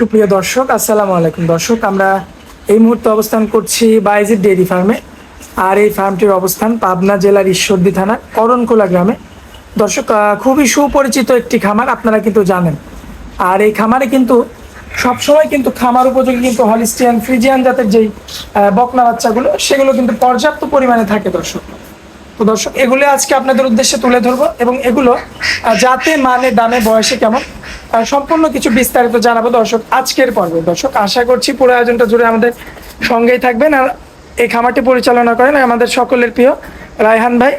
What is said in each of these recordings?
সুপ্রিয় দর্শক, আসসালামু আলাইকুম। দর্শক, আমরা এই মুহূর্তে অবস্থান করছি বাইজির ডেইরি ফার্মে। আর এই ফার্মটির অবস্থান পাবনা জেলার ঈশ্বরদী থানা করণকোলা গ্রামে। দর্শক খুবই সুপরিচিত একটি খামার, আপনারা কিন্তু জানেন। আর এই খামারে কিন্তু সবসময় কিন্তু খামার উপযোগী কিন্তু হলিস্টিয়ান, ফ্রিজিয়ান জাতের যেই বকনা বাচ্চাগুলো, সেগুলো কিন্তু পর্যাপ্ত পরিমাণে থাকে দর্শক। তো দর্শক, এগুলো আজকে আপনাদের উদ্দেশ্যে তুলে ধরবো এবং এগুলো যাতে মানে দামে, বয়সে কেমন সম্পূর্ণ কিছু বিস্তারিত জানাব দর্শক, আজকের পর্বে। দর্শক, আশা করছি পুরো আয়োজনটা জুড়ে আমাদের সঙ্গেই থাকবেন। আর এই খামারটি পরিচালনা করেন আমাদের সকলের প্রিয় রায়হান ভাই।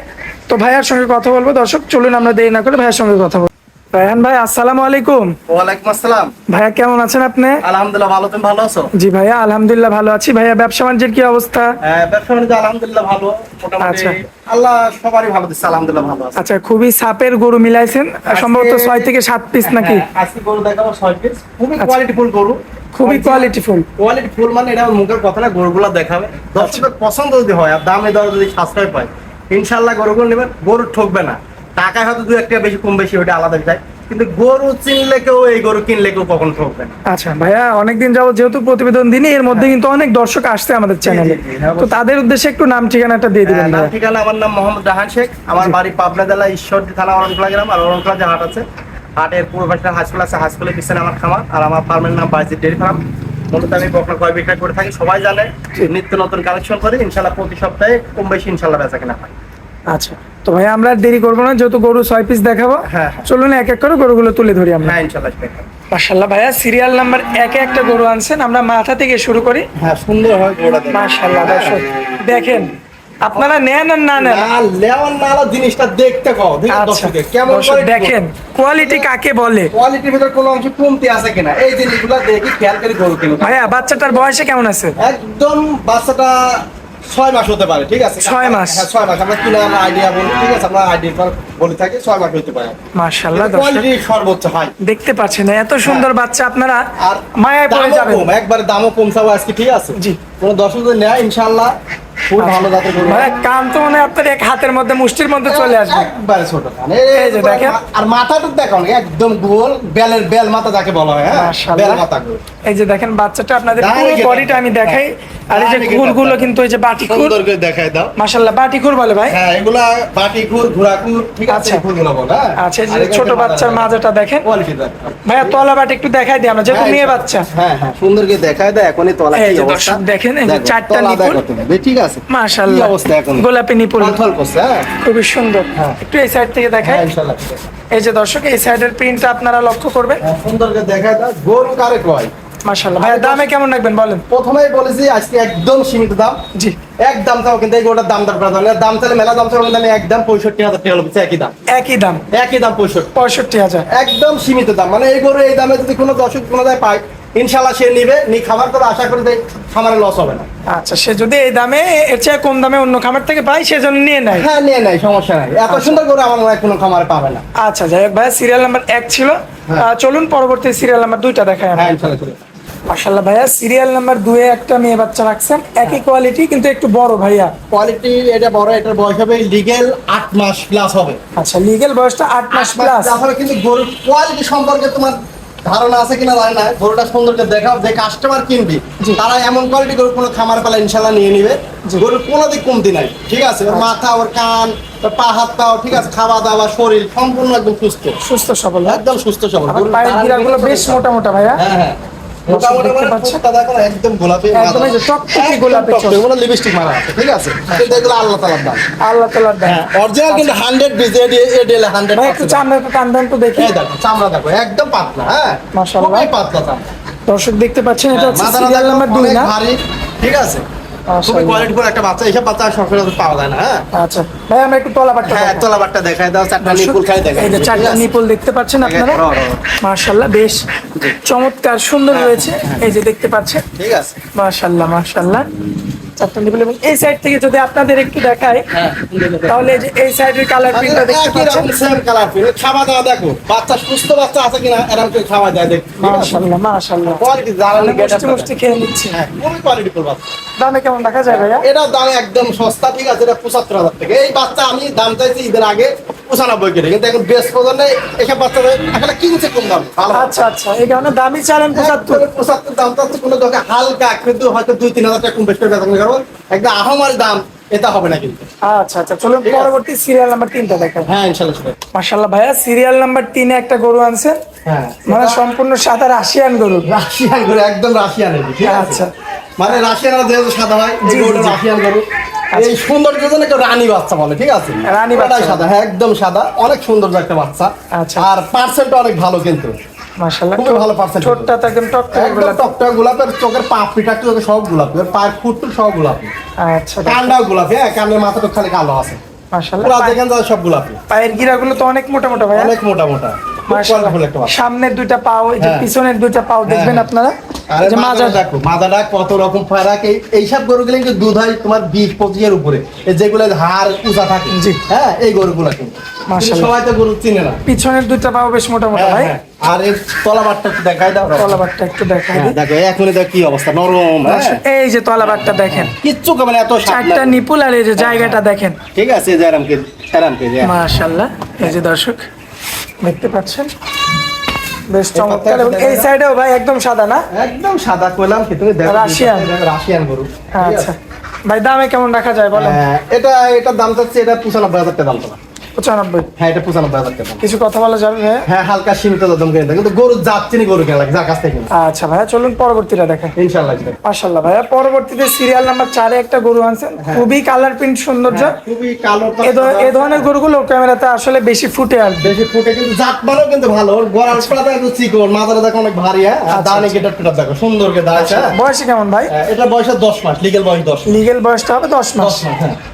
তো ভাইয়ার সঙ্গে কথা বলব। দর্শক, চলুন আমরা দেরি না করে ভাইয়ার সঙ্গে কথা বলব রায়হান ভাই আসসালামু আলাইকুম। ওয়ালাইকুম আসসালাম। ভাইয়া কেমন আছেন আপনি? আলহামদুলিল্লাহ ভালো। তুমি ভালো আছো? জি ভাইয়া আলহামদুলিল্লাহ ভালো আছি। ভাইয়া ব্যবসা বাণিজ্যের কি অবস্থা? হ্যাঁ, ব্যবসা বাণিজ্য আলহামদুলিল্লাহ ভালো। মোটামুটি আচ্ছা। আল্লাহ সবারই ভালো দিচ্ছে আলহামদুলিল্লাহ ভালো আছে। আচ্ছা খুবই সাপের গরু মিলাইছেন। সম্ভবত ছয় থেকে সাত পিস নাকি? হ্যাঁ, আজকে গরু দেখাবো ছয় পিস খুবই আচ্ছা। কোয়ালিটি ফুল গরু। খুবই কোয়ালিটিফুল কোয়ালিটি ফুল মানে এটা মুখের কথা না গরুগুলো দেখাবে। দর্শকের পছন্দ যদি হয় আর দামে দর যদি সাশ্রয় পায় ইনশাল্লাহ গরুগুলো নেবেন গরু ঠকবে না। টাকায় হয়তো দু একটা বেশি কম বেশি ওটা আলাদা যায় কিন্তু গরু চিনলে কেউ এই গরু কিনলে কেউ কখনো ঠকবে না। আচ্ছা ভাইয়া অনেকদিন যাবত যেহেতু প্রতিবেদন দিনই এর মধ্যে কিন্তু অনেক দর্শক আসছে আমাদের চ্যানেলে হ্যাঁ, তো তাদের উদ্দেশ্যে একটু নাম ঠিকানাটা দিয়ে দিবেন হ্যাঁ, নাম ঠিকানা আমার নাম মোহাম্মদ রাহান শেখ। আমার বাড়ি পাবনা জেলা ঈশ্বরদী থানা অরণখোলা গ্রাম আর অরণখোলা যে হাট আছে হাটের পূর্ব পাশে হাই আছে হাই পিছনে আমার খামার আর আমার ফার্মের নাম বাইজি ডেয়ারি ফার্ম। মূলত আমি বকনা ক্রয় বিক্রয় করে থাকি সবাই জানে। নিত্য নতুন কালেকশন করি ইনশাল্লাহ প্রতি সপ্তাহে কম বেশি ইনশাল্লাহ বেচা কিনা হয়। আচ্ছা তো ভাইয়া আমরা দেরি করব না যেহেতু গরু ছয় পিস দেখাবো হ্যাঁ, হ্যাঁ। চলুন এক এক করে গরুগুলো তুলে ধরি আমরা। হ্যাঁ ইনশাল্লাহ মার্শাল্লাহ ভাইয়া সিরিয়াল নাম্বার একে একটা গরু আনছেন আমরা মাথা থেকে শুরু করি। হ্যাঁ সুন্দর হয় মার্শাল্লাহ দর্শক দেখেন আপনারা নেন আর না নেন। না লেওয়ান নালা জিনিসটা দেখতে কও আচ্ছা কেমন দর্শক দেখেন কোয়ালিটি কাকে বলে? কোয়ালিটির ভিতর কোনো অংশ কমতি আছে কিনা এই জিনিসগুলো দেখি খেয়াল করে গরু কিনো ভাইয়া বাচ্চাটার বয়সে কেমন আছে? একদম বাচ্চাটা ছয় মাস হতে পারে ঠিক আছে? ছয় মাস। হ্যাঁ ছয় মাস। আমরা কিনা আমরা আইডিয়া বলি ঠিক আছে? আমরা আইডিয়া পর বলে থাকি ছয় মাস হতে পারে। মাশাল্লাহ কোয়ালিটি সর্বোচ্চ হয় দেখতে পাচ্ছেন এত সুন্দর বাচ্চা আপনারা আর মায়ায় পড়ে যাবেন। একবারে দামও কমছাবো আজকে ঠিক আছে? জি। কোনো দর্শক যদি নেয় ইনশাআল্লাহ। কান তো মনে আপনার এক হাতের মধ্যে মুষ্টির মধ্যে চলে আসবে। একবারে ছোট এই যে দেখেন। আর মাথাটা দেখো একদম গোল বেলের বেল মাথা যাকে বলা হয় বেল মাথা এই যে দেখেন বাচ্চাটা আপনাদের পুরো বডিটা আমি দেখাই। আর এই যে খুরগুলো কিন্তু এই যে বাটিখুর। সুন্দর করে দেখাই দাও। মাশাল্লাহ বাটিখুর বলে ভাই। হ্যাঁ এগুলা বাটি খুর ঘোড়া খুর ঠিক আছে। খুরগুলো বলে আচ্ছা এই যে ছোট বাচ্চার মাজাটা দেখেন। কোয়ালিটি ভাইয়া তলা বাটি একটু দেখাই দিই আমরা যেহেতু হ্যাঁ, মেয়ে বাচ্চা। হ্যাঁ হ্যাঁ সুন্দর করে দেখায় দেয় এখনই তলা কি অবস্থা? দেখেন, এই যে চারটা ঠিক আছে। মাশাল্লাহ কি অবস্থা এখন? গোলাপি নিপুল ফলফল করছে হ্যাঁ? খুবই সুন্দর। হ্যাঁ। একটু এই সাইড থেকে দেখাই। হ্যাঁ, ইনশাআল্লাহ। এই যে দর্শক এই সাইডের প্রিন্টটা আপনারা লক্ষ্য করবেন। হ্যাঁ, সুন্দর করে দেখায় দাও। গরু কারে কয়? মাশাল্লাহ ভাইয়া দামে কেমন রাখবেন বলেন? প্রথমেই বলেছি আজকে একদম সীমিত দাম। জি। এক দাম চাও কিন্তু এই গোটার দাম দর না। দাম চাইলে মেলা দাম চাও আমি একদম পঁয়ষট্টি হাজার টাকা হলো একই দাম। একই দাম। একই দাম পঁয়ষট্টি। পঁয়ষট্টি হাজার। একদম সীমিত দাম। মানে এই গরু এই দামে যদি কোনো দর্শক কোনো পায় ইনশাল্লাহ সে নিবে নি খাবার করে আশা করি খামারে লস হবে না। আচ্ছা সে যদি এই দামে এর চেয়ে কম দামে অন্য খামার থেকে পায় সেজন্য নিয়ে নেয়? হ্যাঁ নিয়ে নেয় সমস্যা নাই। এত সুন্দর করে আমার মনে কোনো খামারে পাবে না। আচ্ছা যাই হোক ভাই সিরিয়াল নাম্বার এক ছিল। হ্যাঁ। চলুন পরবর্তী সিরিয়াল নাম্বার দুইটা দেখাই হ্যাঁ মাশাল্লাহ ভাইয়া সিরিয়াল নাম্বার দুয়ে একটা মেয়ে বাচ্চা রাখছেন। একই কোয়ালিটি কিন্তু একটু বড় ভাইয়া। কোয়ালিটি এটা বড় এটার বয়স হবে লিগেল আট মাস প্লাস হবে। আচ্ছা লিগেল বয়সটা আট মাস প্লাস হবে কিন্তু গরুর কোয়ালিটি সম্পর্কে তোমার ধারণা আছে কিনা জানি না গরুটা সৌন্দর্য দেখাও যে কাস্টমার কিনবি। তারা এমন কোয়ালিটি গরু কোনো খামার পালা ইনশাল্লাহ নিয়ে নিবে। গরু গরুর কোনো দিক কমতি নাই ঠিক আছে? ওর মাথা ওর কান পা হাত পাও ঠিক আছে? খাওয়া দাওয়া শরীর সম্পূর্ণ একদম সুস্থ। সুস্থ সবল। একদম সুস্থ সবল। পায়ের গিরাগুলো বেশ মোটা মোটা ভাইয়া। হ্যাঁ হ্যাঁ। আল্লাহ তালার দাম। হ্যাঁ অরিজিনাল কিন্তু হান্ড্রেড এডিএল হান্ড্রেড একটু চামড়া টান তো দেখি। দেখো চামড়া দেখো একদম পাতলা হ্যাঁ? মাশাআল্লাহ। পাতলা চামড়া। দর্শক দেখতে পাচ্ছেন এটা হচ্ছে সিরিয়াল নাম্বার দুই না? ঠিক আছে? খুবই মাশাআল্লাহ। কোয়ালিটি ফুল একটা বাচ্চা এইসব বাচ্চা সচরাচর পাওয়া যায় না হ্যাঁ? আচ্ছা। ভাই আমরা একটু তলা বাট্টা হ্যাঁ দেখায় দাও চারটা নিপুল খাই দেখায় এই যে চারটা নিপুল দেখতে পাচ্ছেন আপনারা। মাশাল্লাহ বেশ চমৎকার সুন্দর রয়েছে। এই যে দেখতে পাচ্ছেন? ঠিক আছে। মাশাল্লাহ মাশাল্লাহ চারটা এবং এই সাইড থেকে যদি আপনাদের একটু দেখায় হ্যাঁ তাহলে যে এই সাইডের কালার প্রিন্টটা দেখতে পাচ্ছেন। সেম কালার ফিল খাওয়া দাওয়া দেখো বাচ্চা সুস্থ বাচ্চা আছে কিনা এরকম করে খাওয়া যায় দেখ মাশাল্লাহ মাশাল্লাহ কোয়ালিটি জ্বালানি মুষ্টি মুষ্টি খেয়ে নিচ্ছে। হ্যাঁ খুবই কোয়ালিটি ফুল বাচ্চা। দামে কেমন দেখা যায় ভাইয়া? এটার দাম একদম সস্তা ঠিক আছে এটা পঁচাত্তর হাজার টাকা। এই বাচ্চা আমি দাম চাইছি ঈদের আগে পঁচানব্বই কেটে কিন্তু এখন বেশ এসব বাচ্চাদের কিনছে কম দাম। ভালো। আচ্ছা আচ্ছা এই কারণে দামি চালেন পঁচাত্তর পঁচাত্তর দাম তো কোনো হালকা কিন্তু হয়তো দুই তিন হাজার টাকা কম বেশি করে বেতন করব। একদম আহামারি দাম এটা হবে না কিন্তু। আচ্ছা আচ্ছা চলুন পরবর্তী সিরিয়াল নাম্বার তিনটা দেখেন। হ্যাঁ ইনশাল্লাহ মাশাল্লাহ ভাইয়া সিরিয়াল নাম্বার তিনে একটা গরু আনছেন হ্যাঁ মানে সম্পূর্ণ সাদা রাশিয়ান গরু। রাশিয়ান গরু একদম রাশিয়ান আচ্ছা। মানে রাশিয়ান যেহেতু সাদা হয় রাশিয়ান গরু। এই সৌন্দর্যের জন্য কেউ রানী বাচ্চা বলে ঠিক আছে? রানী বাচ্চা। সাদা হ্যাঁ একদম সাদা অনেক সুন্দর একটা বাচ্চা। আচ্ছা। আর পার্সেন্ট অনেক ভালো কিন্তু। মাশাল্লাহ খুবই ভালো percentage। ঠোঁটটা তো একদম টক টক একদম গোলাপের চোখের পাপড়িটা চোখে সব গোলাপি ওর পায়ের ফুটটু সব গোলাপি। আচ্ছা গোলাপি হ্যাঁ কানের মাথাটা খালি কালো আছে। পুরা দেখেন সব গোলাপি। পায়ের গিরাগুলো তো অনেক মোটা মোটা ভাইয়া। অনেক মোটা একটা সামনের দুইটা পাও এই যে হ্যাঁ। পিছনের দুইটা পাও দেখবেন হ্যাঁ। আপনারা। আরে মাজা দেখো মাজাটা কত রকম ফারাক এই এইসব গরুগুলো কিন্তু দুধ হয় তোমার বিশ পঁচিশের উপরে। যেগুলো হাড় উঁচা থাকে। হ্যাঁ এই গরুগুলো কিন্তু। সবাই তো গরু চিনে না। পিছনের দুইটা পাও বেশ মোটা মোটা হ্যাঁ, ভাই। আর এর তলাবারটা একটু দেখাই দাও। তলাবারটা একটু দেখাই দেখো দেখো কি অবস্থা নরম এই যে তলাবারটা দেখেন। কিচ্ছু কমে না এত চারটা নিপুল আর এই যে জায়গাটা দেখেন। ঠিক আছে যে আরামকে আরামকে যে এই যে দর্শক দেখতে পাচ্ছেন? বেশ চমৎকার। এবং এই সাইডে ভাই একদম সাদা না? একদম সাদা কইলাম কি দেখো রাশিয়ান। রাশিয়ান গরু। আচ্ছা। ভাই দামে কেমন রাখা যায় বলেন? হ্যাঁ, এটা এটা দাম চাচ্ছে এটা পঁচানব্বই হাজার টাকা দাম আচ্ছা খুবই কালার প্রিন্ট ধরনের গরুগুলো ক্যামেরাতে আসলে বেশি ফুটে আর বেশি ফুটে কিন্তু জাত কিন্তু ভালো। আচ্ছা। চিকন মাথাটা দেখো অনেক ভারী আচ্ছা, দানে দেখো সুন্দর বয়স কেমন ভাই? এটা বয়স 10 মাস লিগেল বয়স দশ লিগেল বয়সটা হবে 10 মাস।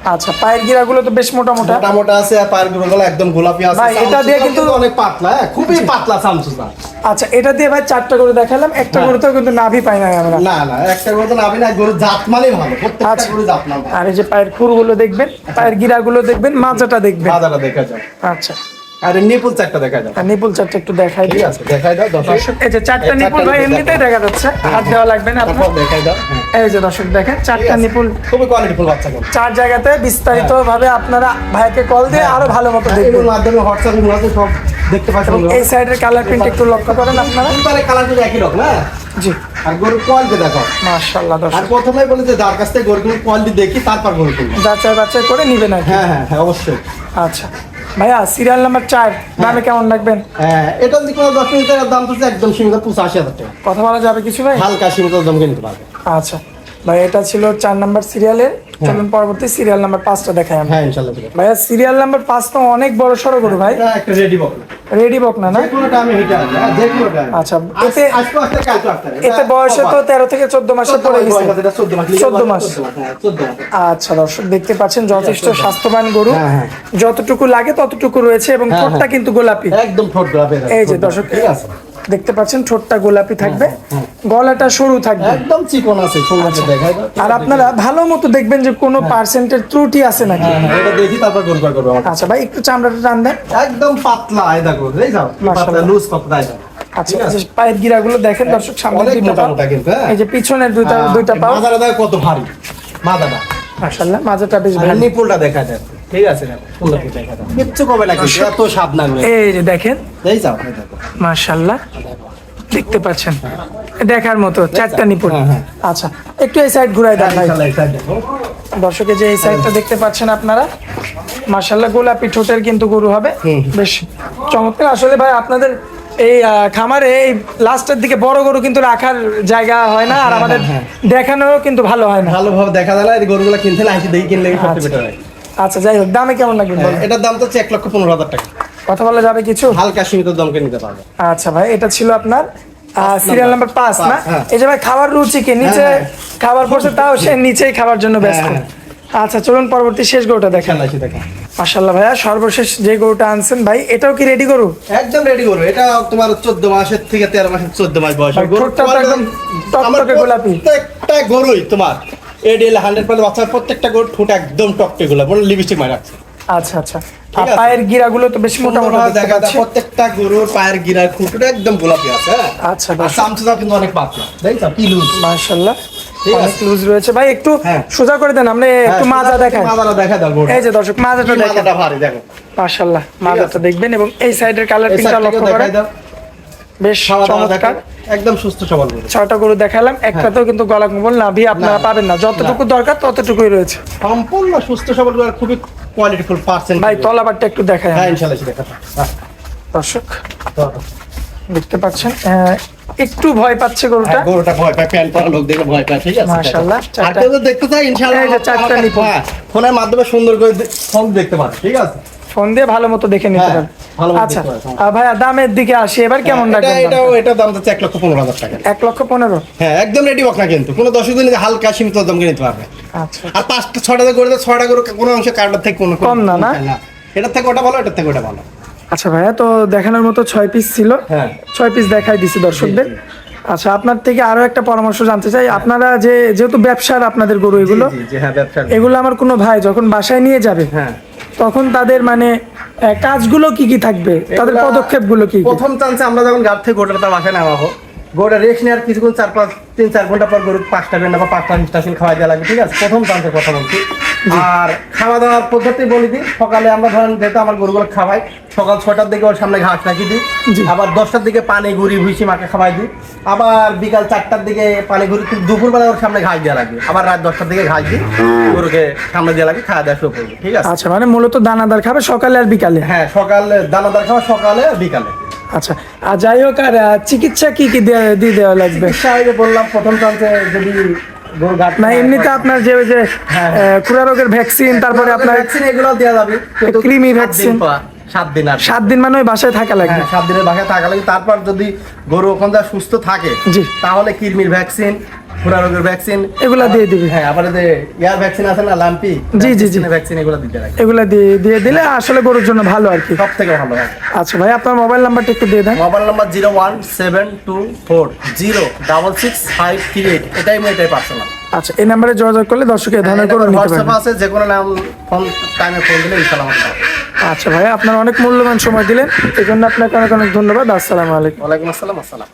আচ্ছা পায়ের গিরাগুলো তো বেশ মোটা মোটা আছে পায়ের গুলো একদম গোলাপি আছে ভাই, এটা দিয়ে কিন্তু- অনেক পাতলা হ্যাঁ খুবই পাতলা চামচুটা আচ্ছা এটা দিয়ে ভাই চারটা করে দেখালাম একটা করে তো কিন্তু নাভি পাই না আমরা। না না একটা করে তো নাবি না গরু জাত মানেই ভালো প্রত্যেকটা আচ্ছা। গরু জাত মান আর এই যে পায়ের খুরগুলো দেখবেন পায়ের গিরাগুলো দেখবেন মাজাটা দেখবেন। দেখা যায় আচ্ছা। আর নিপুল চারটা দেখা আর নিপুল চারটা একটু দেখাই ঠিক আছে দেখাই দাও দর্শক। এই যে চারটা নিপুল ভাই এমনিতেই দেখা যাচ্ছে হাত দেওয়া লাগবে না আপনার। দেখাই দাও হ্যাঁ। এই যে দর্শক দেখেন চারটা নিপুল খুবই কোয়ালিটিফুল বাচ্চা চার জায়গাতে বিস্তারিত ভাবে আপনারা ভাইকে কল দিয়ে আরও ভালো মতো দেখবেন। মাধ্যমে হোয়াটসঅ্যাপ গুলোতে সব দেখতে পাচ্ছেন এই সাইডের কালার প্রিন্ট একটু লক্ষ্য করেন আপনারা। তাহলে কালার কিন্তু একই রকম হ্যাঁ? জি। আর গরুর কোয়ালিটি দেখো। মাশাআল্লাহ আর দর্শক প্রথমেই বলে যে যার কাছ থেকে গরুগুলোর কোয়ালিটি দেখি তারপর গরু কিনবো যাচাই বাছাই করে নিবেন আর হ্যাঁ হ্যাঁ হ্যাঁ অবশ্যই। আচ্ছা। ভাইয়া সিরিয়াল নাম্বার চার দামে কেমন রাখবেন? হ্যাঁ এটা যদি কোনো দশ মিনিটের দাম তো একদম সীমিত পঁচাশি হাজার টাকা। কথা বলা যাবে কিছু ভাই? হালকা সীমিত দাম কিনতে পারবে আচ্ছা। ভাই এটা ছিল চার নাম্বার সিরিয়ালের। চলুন পরবর্তী সিরিয়াল নাম্বার পাঁচটা দেখাই আমরা। হ্যাঁ ভাইয়া সিরিয়াল নাম্বার পাঁচ তো অনেক বড় সড়ো গরু ভাই। একটা রেডি বকনা রেডি বক না হ্যাঁ, আচ্ছা, এতে-। এতে বয়সে তো তেরো থেকে চোদ্দ মাসে পড়ে গেছে চোদ্দ মাস, হ্যাঁ। আচ্ছা দর্শক দেখতে পাচ্ছেন যথেষ্ট স্বাস্থ্যবান গরু। হ্যাঁ, হ্যাঁ। যতটুকু লাগে ততটুকু রয়েছে এবং হ্যাঁ, ঠোঁটটা হ্যাঁ। কিন্তু গোলাপি। একদম ঠোঁট গোলাপি এই যে দর্শক ঠিক আছে। দেখতে পাচ্ছেন ঠোঁটটা গোলাপি থাকবে। হ্যাঁ, গলাটা সরু থাকবে। একদম চিকন আছে আর আপনারা ভালো মতো দেখবেন যে কোনো পার্সেন্টের ত্রুটি আছে নাকি? হ্যাঁ, হ্যাঁ, এটা দেখি তারপর গরু বার করব। আচ্ছা ভাই একটু চামড়াটা টান দেন। একদম পাতলা এই দেখো পাতলা লুজ পাতলা আচ্ছা পায়ের গিরাগুলো দেখেন দর্শক সামনে দুইটা হ্যাঁ। এই যে পিছনের দুইটা দুইটা মাদারা কত ভারী মাদারা মাশাআল্লাহ মাঝেটা বেশ ভালো নিপুলটা দেখা যায় ঠিক আছে কিচ্ছু কবে এত এই যে দেখেন এই যাও মাশাআল্লাহ দেখতে পাচ্ছেন। দেখার মতো চারটা নিপুণ। হ্যাঁ, হ্যাঁ। আচ্ছা একটু এই সাইড ঘুরাই দেন ভাই দর্শকে যে এই সাইডটা দেখতে পাচ্ছেন আপনারা মাশাআল্লাহ গোলাপি ঠোঁটের কিন্তু গরু হবে। বেশ চমৎকার। আসলে ভাই আপনাদের এই খামারে এই লাস্টের দিকে বড় গরু কিন্তু রাখার জায়গা হয় না আর আমাদের দেখানো কিন্তু ভালো হয় না। ভালোভাবে দেখা যায় গরুগুলো কিনতে আসি দেখি কিনলে সবচেয়ে আচ্ছা। বেটার হয়। আচ্ছা যাই হোক দামে কেমন লাগবে এটার দাম তো হচ্ছে এক লক্ষ পনেরো হাজার টাকা। কথা বলা যাবে কিছু? হালকা সীমিত দামকে নিতে পারবে। আচ্ছা ভাই এটা ছিল আপনার সিরিয়াল নাম্বার পাঁচ না? হ্যাঁ। এই যে ভাই খাবার রুচি কি? নিচে হ্যাঁ, খাবার পড়ছে তাও সে নিচেই খাবার জন্য ব্যস্ত। হ্যাঁ, আচ্ছা চলুন পরবর্তী শেষ গরুটা দেখেন। খেলা আসি দেখা মাশাল্লাহ ভাইয়া সর্বশেষ যে গরুটা আনছেন ভাই এটাও কি রেডি গরু? একদম রেডি করো এটা তোমার চোদ্দ মাসের থেকে তেরো মাসের চোদ্দ মাস বয়স তো একদম টকটকে গোলাপি। প্রত্যেকটা গরুই তোমার। এডিএল হান্ড্রেড পার্সেন্ট বাচ্চার প্রত্যেকটা গরু ঠোঁট একদম মানে লিপস্টিক মারা আচ্ছা আচ্ছা। পায়ের গিরাগুলো তো বেশ মোটা মোটা দেখা যায় পাচ্ছি। প্রত্যেকটা গরুর পায়ের গিরার খুঁটুটা একদম গোলাপি আছে হ্যাঁ? আচ্ছা চামচুটা কিন্তু অনেক পাতলা দেখছ কি লুজ মাশাল্লাহ অনেক লুজ রয়েছে। ভাই একটু হ্যাঁ। সোজা করে দেন আমরা একটু মাজা দেখাই মাজাটা দেখা দাও এই যে দর্শক মাজাটা ভারী দেখো। মাশাআল্লাহ মাজাটা দেখবেন এবং এই সাইডের কালার প্রিন্টটা লক্ষ্য করেন। দাও। বেশ চমৎকার। একদম সুস্থ সবল ছয়টা গরু দেখালাম একটাতেও কিন্তু গলা কম্বল নাভি আপনারা হ্যাঁ। পাবেন না। যতটুকু দরকার ততটুকুই রয়েছে। সম্পূর্ণ সুস্থ সবল গরু খুবই কোয়ালিটিফুল পার্সেন্ট ভাই তলাবারটা একটু দেখাই হ্যাঁ ইনশাআল্লাহ হ্যাঁ, দর্শক দেখতে পাচ্ছেন একটু ভয় পাচ্ছে গরুটা। হ্যাঁ, গরুটা ভয় পায় প্যান্ট পরা লোক দেখে ভয় পায় ঠিক আছে? মাশাআল্লাহ, আর কেউ দেখতে চাই ইনশাআল্লাহ চারটা নিপুণ। হ্যাঁ, ফোনের মাধ্যমে সুন্দর করে ফোন দেখতে পারে ঠিক আছে? ফোন দিয়ে ভালো মতো দেখে নিতে হ্যাঁ, মতো আচ্ছা ভাইয়া দামের দিকে আসি। এবার কেমন এটা রাখবেন এটাও? এটার দাম এক লক্ষ পনেরো হাজার টাকা। এক লক্ষ পনেরো? হ্যাঁ একদম রেডি বক না কিন্তু। কোনো দশ দিন হালকা সীমিত দাম করে নিতে পারবে। আচ্ছা। আর পাঁচটা ছটা করে ছটা করে কোনো অংশ কার্ডের থেকে কোনো কম না, না? এটার থেকে ওটা ভালো এটার থেকে ওটা ভালো। আচ্ছা ভাইয়া তো দেখানোর মতো ছয় পিস ছিল। হ্যাঁ। ছয় পিস দেখাই দিছি দর্শকদের। আচ্ছা আপনার থেকে আরও একটা পরামর্শ জানতে চাই। আপনারা যে যেহেতু ব্যবসার আপনাদের গরু এগুলো হ্যাঁ এগুলো আমার কোনো ভাই যখন বাসায় নিয়ে যাবে হ্যাঁ। তখন তাদের মানে কাজগুলো কি কি থাকবে তাদের পদক্ষেপ পদক্ষেপগুলো কি? প্রথম চান্সে আমরা যখন গাড়ি থেকে গোটাটা তার বাসায় নামাবো গোটা রেস্ট নেওয়ার কিছুক্ষণ চার পাঁচ তিন চার ঘণ্টা পর গরু পাঁচটা বেন্ডা বা পাঁচটা স্টেশন খাওয়া দেওয়া লাগবে ঠিক আছে? প্রথম চান্সের কথা বলছি। আর খাওয়া দাওয়ার পদ্ধতি বলি দিই সকালে আমরা ধরেন যেহেতু আমার গরুগুলো খাওয়াই সকাল ছটার দিকে ওর সামনে ঘাস রাখি দিই আবার দশটার দিকে পানি ঘুরি ভুসি মাকে খাওয়াই দিই আবার বিকাল চারটার দিকে পানি ঘুরি দুপুরবেলা ওর সামনে ঘাস দেওয়া লাগবে আবার রাত দশটার দিকে ঘাস দিই গরুকে সামনে দেওয়া লাগে খাওয়া দাওয়া শুরু করবে ঠিক আছে? আচ্ছা মানে মূলত দানাদার খাবে সকালে আর বিকালে? হ্যাঁ সকালে দানাদার খাওয়া সকালে আর বিকালে। আচ্ছা আর যাই হোক আর চিকিৎসা কি কি দেয়া- দেওয়া লাগবে চিকিৎসা বললাম প্রথম যদি না এমনিতে আপনার যে ওই যে হ্যাঁ। আহ, রোগের ভ্যাকসিন তারপরে আপনার ভ্যাকসিন এগুলো দেওয়া যাবে কৃমি ভ্যাকসিন। সাত দিন আর সাত দিন মানে ওই বাসায় থাকা লাগবে হ্যাঁ সাত দিনের বাসায় থাকা লাগে তারপর যদি গরু ওখান সুস্থ থাকে। তাহলে কৃমির ভ্যাকসিন খুরা রোগের ভ্যাকসিন এগুলা দিয়ে দিবে। হ্যাঁ ইয়ার ভ্যাকসিন আছে না লাম্পি জি, জি, জি। ভ্যাকসিন এগুলো দিতে এগুলা দিয়ে দিয়ে দিলে আসলে গরুর জন্য ভালো আর কি। সব থেকে ভালো আচ্ছা ভাই আপনার মোবাইল নাম্বারটা একটু দিয়ে দেন। Mobile number zero one seven two four zero double six five three eight. এটাই আমি এটাই পার্সোনাল আচ্ছা এই নাম্বারে যোগাযোগ করলে দর্শক এই ধরনের নিতে হোয়াটসঅ্যাপ আছে যে কোনো নাম ফোন টাইমে ফোন দিলে ইনশাল্লাহ আচ্ছা ভাই আপনার অনেক মূল্যবান সময় দিলেন। এই জন্য আপনাকে অনেক অনেক ধন্যবাদ। আসসালামু আলাইকুম। ওয়ালাইকুম আসসালাম আসসালাম।